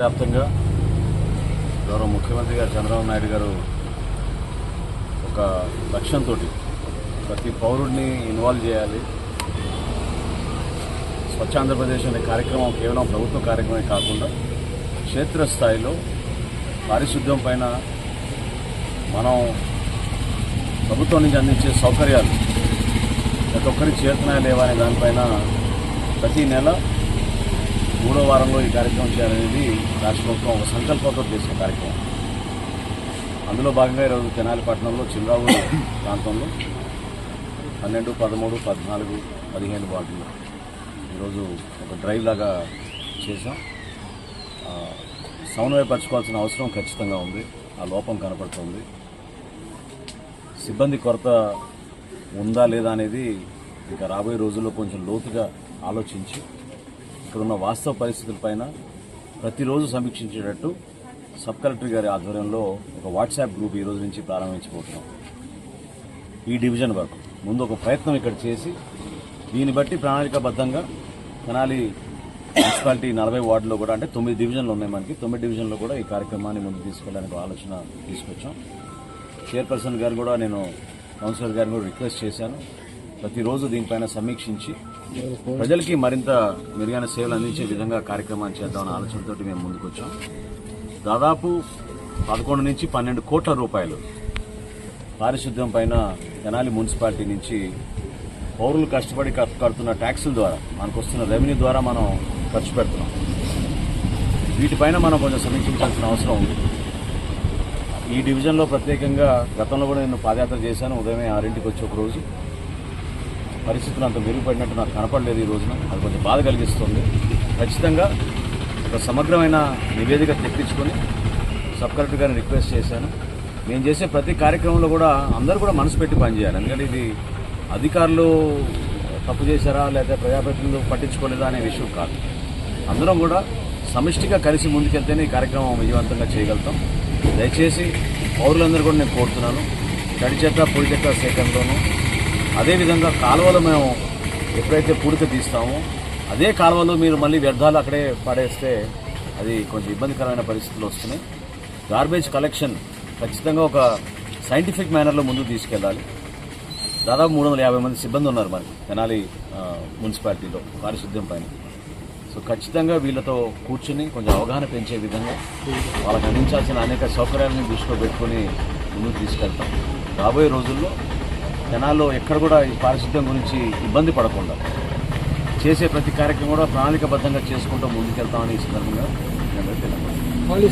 వ్యాప్తంగా గౌరవ ముఖ్యమంత్రి గారు చంద్రబాబు నాయుడు గారు ఒక లక్ష్యంతో ప్రతి పౌరుడిని ఇన్వాల్వ్ చేయాలి. స్వచ్ఛ ఆంధ్రప్రదేశ్ అనే కార్యక్రమం కేవలం ప్రభుత్వ కార్యక్రమే కాకుండా క్షేత్రస్థాయిలో పారిశుద్ధ్యం పైన మనం ప్రభుత్వం నుంచి అందించే సౌకర్యాలు ప్రతి ఒక్కరికి చేరుతున్నాయా లేవా అనే దానిపైన ప్రతి నెల మూడో వారంలో ఈ కార్యక్రమం చేయాలనేది రాష్ట్ర ప్రభుత్వం ఒక సంకల్పంతో చేసిన కార్యక్రమం. అందులో భాగంగా ఈరోజు తెనాలిపట్నంలో పట్టణంలో ప్రాంతంలో పన్నెండు పదమూడు పద్నాలుగు పదిహేను వార్డులు ఈరోజు ఒక డ్రైవ్ లాగా చేసాం సమన్వయపరచుకోవాల్సిన అవసరం ఖచ్చితంగా ఉంది. ఆ లోపం కనపడుతుంది. సిబ్బంది కొరత ఉందా లేదా అనేది ఇంకా రాబోయే రోజుల్లో కొంచెం లోతుగా ఆలోచించి ఇక్కడ ఉన్న వాస్తవ పరిస్థితులపైన ప్రతిరోజు సమీక్షించేటట్టు సబ్ కలెక్టర్ గారి ఆధ్వర్యంలో ఒక వాట్సాప్ గ్రూప్ ఈ రోజు నుంచి ప్రారంభించబోతున్నాం. ఈ డివిజన్ వరకు. ముందు ఒక ప్రయత్నం ఇక్కడ చేసి దీన్ని బట్టి ప్రణాళికాబద్ధంగా తెనాలి మున్సిపాలిటీ నలభై వార్డులో కూడా అంటే తొమ్మిది డివిజన్లు ఉన్నాయి మనకి తొమ్మిది డివిజన్లో కూడా ఈ కార్యక్రమాన్ని ముందు తీసుకెళ్ళడానికి ఆలోచన తీసుకొచ్చాం. చైర్పర్సన్ గారు కూడా నేను కౌన్సిలర్ గారిని కూడా రిక్వెస్ట్ చేశాను. ప్రతిరోజు దీనిపైన సమీక్షించి ప్రజలకి మరింత మెరుగైన సేవలు అందించే విధంగా కార్యక్రమాన్ని చేద్దామన్న ఆలోచనతో మేము ముందుకొచ్చాం. దాదాపు పదకొండు నుంచి పన్నెండు కోట్ల రూపాయలు పారిశుద్ధ్యం పైన తెనాలి మున్సిపాలిటీ నుంచి పౌరులు కష్టపడి కడుతున్న ట్యాక్సుల ద్వారా మనకు వస్తున్న రెవెన్యూ ద్వారా మనం ఖర్చు పెడుతున్నాం. వీటిపైన మనం కొంచెం సమీక్షించాల్సిన అవసరం ఉంది. ఈ డివిజన్లో ప్రత్యేకంగా గతంలో కూడా నేను పాదయాత్ర చేశాను ఉదయమే ఆరింటికి వచ్చి ఒక రోజు. పరిస్థితులు అంత మెరుగుపడినట్టు నాకు కనపడలేదు ఈ రోజున. అది కొంచెం బాధ కలిగిస్తుంది. ఖచ్చితంగా ఒక సమగ్రమైన నివేదిక తెప్పించుకొని సబ్ కలెక్టర్ గారిని రిక్వెస్ట్ చేశాను. నేను చేసే ప్రతి కార్యక్రమంలో కూడా అందరూ కూడా మనసు పెట్టి పనిచేయాలి. ఎందుకంటే ఇది అధికారులు తప్పు చేశారా లేదా ప్రజాప్రతినిధులు పట్టించుకోలేదా అనే విషయం కాదు. అందరం కూడా సమిష్టిగా కలిసి ముందుకెళ్తేనే ఈ కార్యక్రమం విజయవంతంగా చేయగలుగుతాం. దయచేసి పౌరులందరూ కూడా నేను కోరుతున్నాను. తడి చెత్త పొడి చెత్త సేకరణలోనూ అదేవిధంగా కాలువలు మేము ఎప్పుడైతే పూడిక తీస్తామో అదే కాలువలో మీరు మళ్ళీ వ్యర్థాలు అక్కడే పడేస్తే అది కొంచెం ఇబ్బందికరమైన పరిస్థితులు వస్తున్నాయి. గార్బేజ్ కలెక్షన్ ఖచ్చితంగా ఒక సైంటిఫిక్ మేనర్లో ముందుకు తీసుకెళ్ళాలి. దాదాపు మూడు వందల యాభై మంది సిబ్బంది ఉన్నారు మనకి తెనాలి మున్సిపాలిటీలో పారిశుద్ధ్యం పైన. సో ఖచ్చితంగా వీళ్ళతో కూర్చుని కొంచెం అవగాహన పెంచే విధంగా వాళ్ళకి అందించాల్సిన అనేక సౌకర్యాలను దృష్టిలో పెట్టుకొని ముందుకు తీసుకెళ్తాం. రాబోయే రోజుల్లో జనాల్లో ఎక్కడ కూడా ఈ పారిశుద్ధ్యం గురించి ఇబ్బంది పడకుండా చేసే ప్రతి కార్యక్రమం కూడా ప్రణాళికబద్ధంగా చేసుకుంటూ ముందుకెళ్తామని ఈ సందర్భంగా నేను